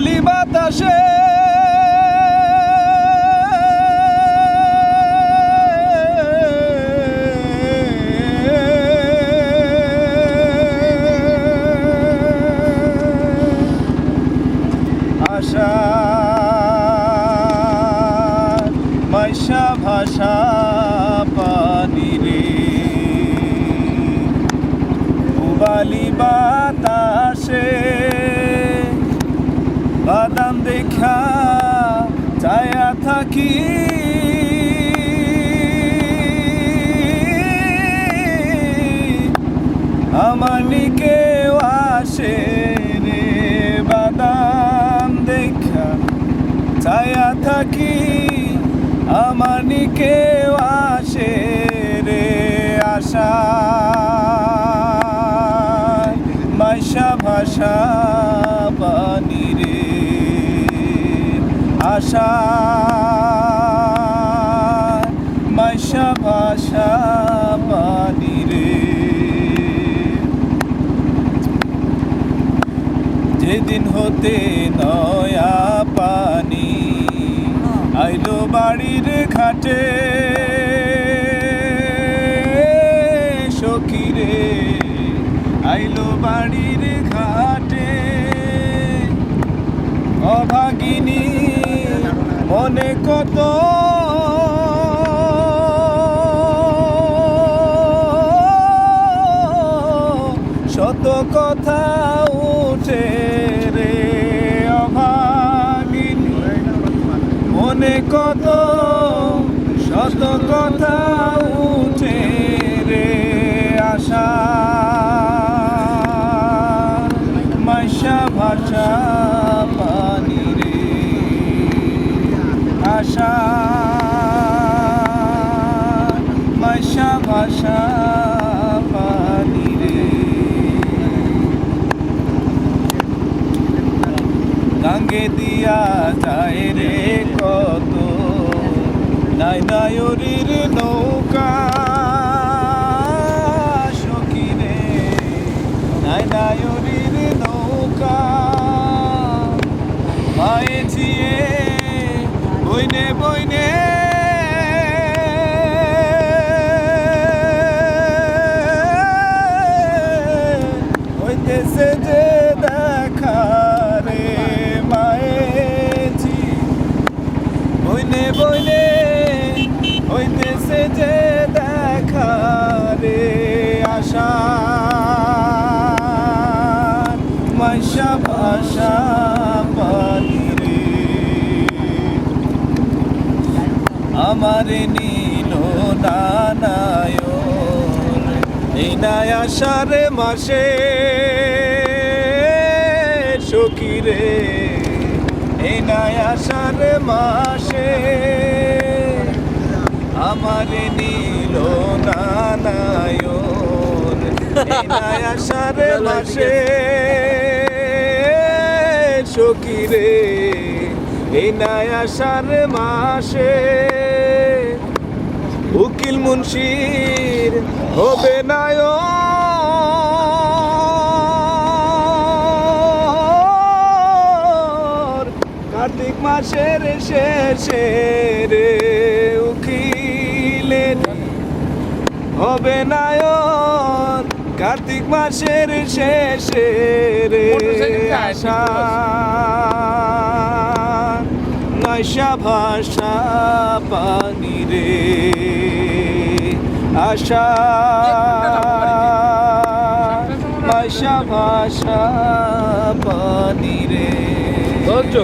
বালি বাতাসে। আশা মাইশা ভাষা পানি রে। উবালি বাতাসে বাদাম দেখা চায়া থাকি। আমার নিকে আসে রে বাদাম দেখা। ছায়া থাকি, আমার নিকে আসে রে আশা। মাইশা ভাষা পানি রে আশা মাইশা ভাষা পানি রে। যেদিন হতে নয়া পানি আইলো বাড়ির ঘাটে। সখীরে আইলো বাড়ির ঘাটে অভাগিনী মনে কত শত কথা উঠে রে অভাগিনী। মনে কত শত কথা উঠে রে আশা ভাষা রে। গাঙ্গে দিয়া যায় রে কত নাই নায়রির নৌকা। রে নাই নায়রির নৌকা। বইনে হইতেছে যে দেখা রে আশা। মাইশা ভাষা পানি রে আমার নীল এই নাই আষাঢ় মাসে সখী রে এই নাই আষাঢ় মাসে আমার নীল নানায়ন আষাঢ় মাসে, সখী রে এই আষাঢ় মাসে। উকিল মুন্সির হবে নায় মাসের শেষে রে উকিলের হবে নায়ন কার্তিক মাসের শেষে রে আশা। নয়সা ভাষা পানি রে আশা। নয়সা ভাষা পানি রে। ধৈর্য